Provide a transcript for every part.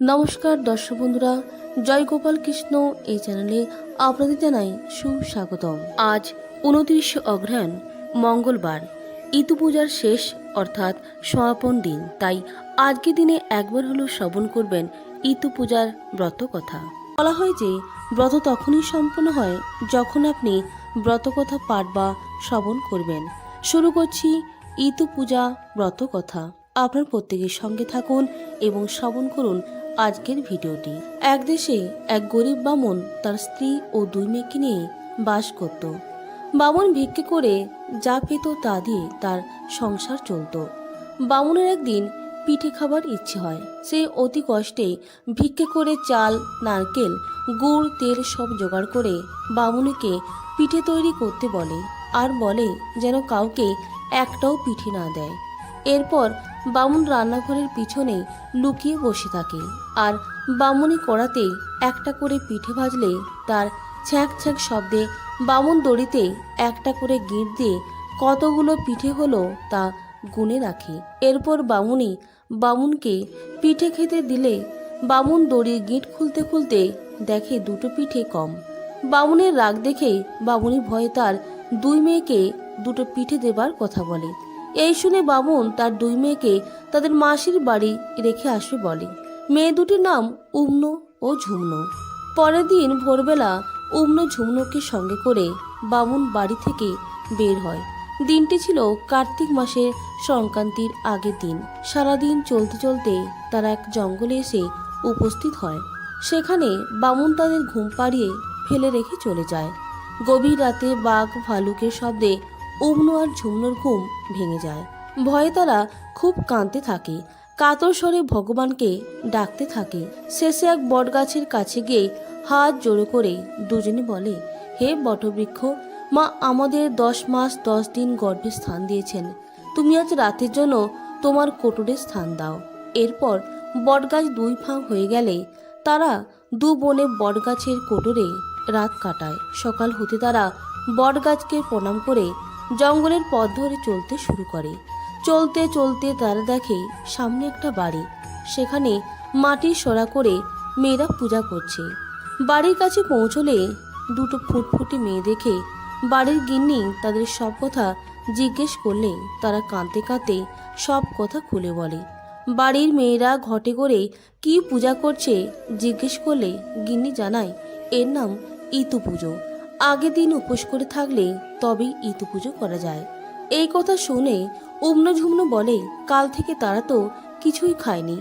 নমস্কার, দর্শক বন্ধুরা, জয় গোপাল কৃষ্ণ এই চ্যানেলে আপনাদের জানাই সুস্বাগতম। আজ উনত্রিশে অগ্রহায়ণ মঙ্গলবার, ইতু পূজার শেষ অর্থাৎ সমাপন দিন, তাই আজকে দিনে একবার হলেও শ্রবণ করবেন ইতু পূজার ব্রত কথা বলা হয় যে, ব্রত তখনই সম্পন্ন হয় যখন আপনি ব্রতকথা পাঠ বা শ্রবণ করবেন। শুরু করছি ইতু পূজা ব্রত কথা আপনার প্রত্যেকের সঙ্গে থাকুন এবং শ্রবণ করুন আজকের ভিডিওটি এক দেশে এক গরিব বামন তার স্ত্রী ও দুই মেয়েকে নিয়ে বাস করত। বামন ভিক্ষে করে যা পেত তা দিয়ে তার সংসার চলতো। বামুনের একদিন পিঠে খাবার ইচ্ছে হয়। সে অতি কষ্টে ভিক্ষে করে চাল, নারকেল, গুড়, তেল সব জোগাড় করে বামুনিকে পিঠে তৈরি করতে বলে। আর বলে যেন কাউকে একটাও পিঠে না দেয়। এরপর বামুন রান্নাঘরের পিছনে লুকিয়ে বসে থাকে। আর বামুনি কড়াতে একটা করে পিঠে ভাজলে তার ছ্যাঁক ছ্যাঁক শব্দে বামুন দড়িতে একটা করে গিঁট দিয়ে কতগুলো পিঠে হলো তা গুনে রাখে। এরপর বামুনি বামুনকে পিঠে খেতে দিলে বামুন দড়ির গিঁট খুলতে খুলতে দেখে দুটো পিঠে কম। বামুনের রাগ দেখে বামুনি ভয়ে তার দুই মেয়েকে দুটো পিঠে দেবার কথা বলে। এই শুনে বামুন তার দুই মেয়েকে তাদের মাসির বাড়ি রেখে আসবে বলে। মেয়ে দুটির নাম উম্ন ও ঝুমন। পরের দিন ভোরবেলা উম্ন ঝুমনুকে সঙ্গে করে বামুন বাড়ি থেকে বের হয়। দিনটি ছিল কার্তিক মাসের সংক্রান্তির আগের দিন। সারাদিন চলতে চলতে তারা এক জঙ্গলে এসে উপস্থিত হয়। সেখানে বামুন তাদের ঘুম পাড়িয়ে ফেলে রেখে চলে যায়। গভীর রাতে বাঘ ভালুকের শব্দে উমনু আর ঝুমনোর ঘুম ভেঙে যায়। ভয়ে তারা খুব কাঁদতে থাকে। কাতর স্বরে ভগবানকে ডাকতে থাকে। শেষে এক বটগাছের কাছে গিয়ে হাত জোড়ো করে দুজনে বলে, হে বটবৃক্ষ, মা আমাদের দশ মাস দশ দিন গর্ভে স্থান দিয়েছেন। তুমি আজ রাতের জন্য তোমার কোটরে স্থান দাও। এরপর বটগাছ দুই ফাঁক হয়ে গেলে তারা দু বনে বটগাছের কোটরে রাত কাটায়। সকাল হতে তারা বটগাছকে প্রণাম করে জঙ্গলের পথ ধরে চলতে শুরু করে। চলতে চলতে তারা দেখে সামনে একটা বাড়ি। সেখানে মাটির সরা করে মেয়েরা পূজা করছে। বাড়ির কাছে পৌঁছলে দুটো ফুটফুটি মেয়ে দেখে বাড়ির গিন্নি তাদের সব কথা জিজ্ঞেস করলে তারা কাঁদতে কাঁদতে সব কথা খুলে বলে। বাড়ির মেয়েরা ঘটে করে কি পূজা করছে জিজ্ঞেস করলে গিন্নি জানায়, এর নাম ইতু পুজো। আগের দিন উপোস করে থাকলে তবেই ইতু পুজো করা যায়। এই কথা শুনে উম্ন বলে, কাল থেকে তারা তো কিছুই খায়নি।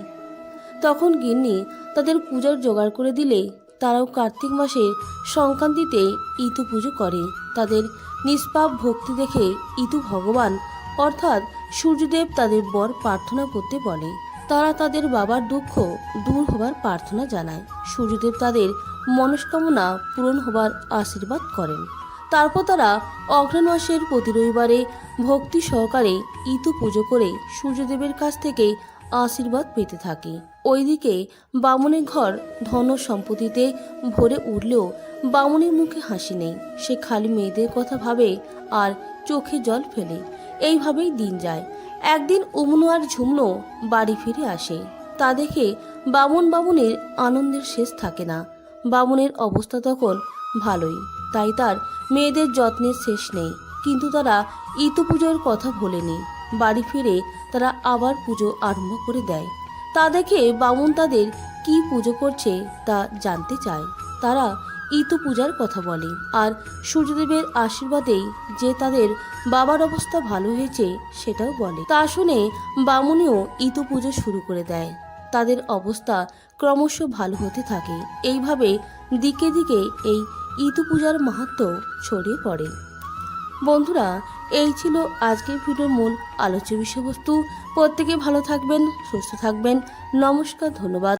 তখন গিন্নি তাদের পূজার জোগাড় করে দিলে, তারাও কার্তিক মাসে সংক্রান্তিতে ইতু পুজো করে। তাদের নিষ্পাপ ভক্তি দেখে ইতু ভগবান, অর্থাৎ সূর্যদেব তাদের বর প্রার্থনা করতে বলে। তারা তাদের বাবার দুঃখ দূর হবার প্রার্থনা জানায়। সূর্যদেব তাদের মনস্কামনা পূরণ হবার আশীর্বাদ করেন। তারপর তারা অগ্রহণ মাসের প্রতি রবিবারে ভক্তি সহকারে ইতু পুজো করে সূর্যদেবের কাছ থেকে আশীর্বাদ পেতে থাকে। ওইদিকে বামুনের ঘর ধন সম্পত্তিতে ভরে উঠলেও বামুনের মুখে হাসি নেই। সে খালি মেয়েদের কথা ভাবে আর চোখে জল ফেলে। এইভাবেই দিন যায়। একদিন উমনু আর ঝুমনো বাড়ি ফিরে আসে। তা দেখে বামুন বামুনের আনন্দের শেষ থাকে না। বামুনের অবস্থা তখন ভালোই। তাই তার মেয়েদের যত্নের শেষ নেই। কিন্তু তারা ইতু পুজোর কথা ভোলেনি। বাড়ি ফিরে তারা আবার পুজো আরম্ভ করে দেয়। তা দেখে বামুন তাদের কি পুজো করছে তা জানতে চায়। তারা ইতু পূজার কথা বলে। আর সূর্যদেবের আশীর্বাদেই যে তাদের বাবার অবস্থা ভালো হয়েছে সেটাও বলে। তা শুনে বামুনিও ইতু পুজো শুরু করে দেয়। তাদের অবস্থা ক্রমশ ভালো হতে থাকে। এইভাবে দিকে দিকে এই ইতু পূজার মাহাত্ম ছড়িয়ে পড়ে। বন্ধুরা, এই ছিল আজকের ভিডিওর মূল আলোচ্য বিষয়বস্তু। প্রত্যেকে ভালো থাকবেন, সুস্থ থাকবেন। নমস্কার, ধন্যবাদ।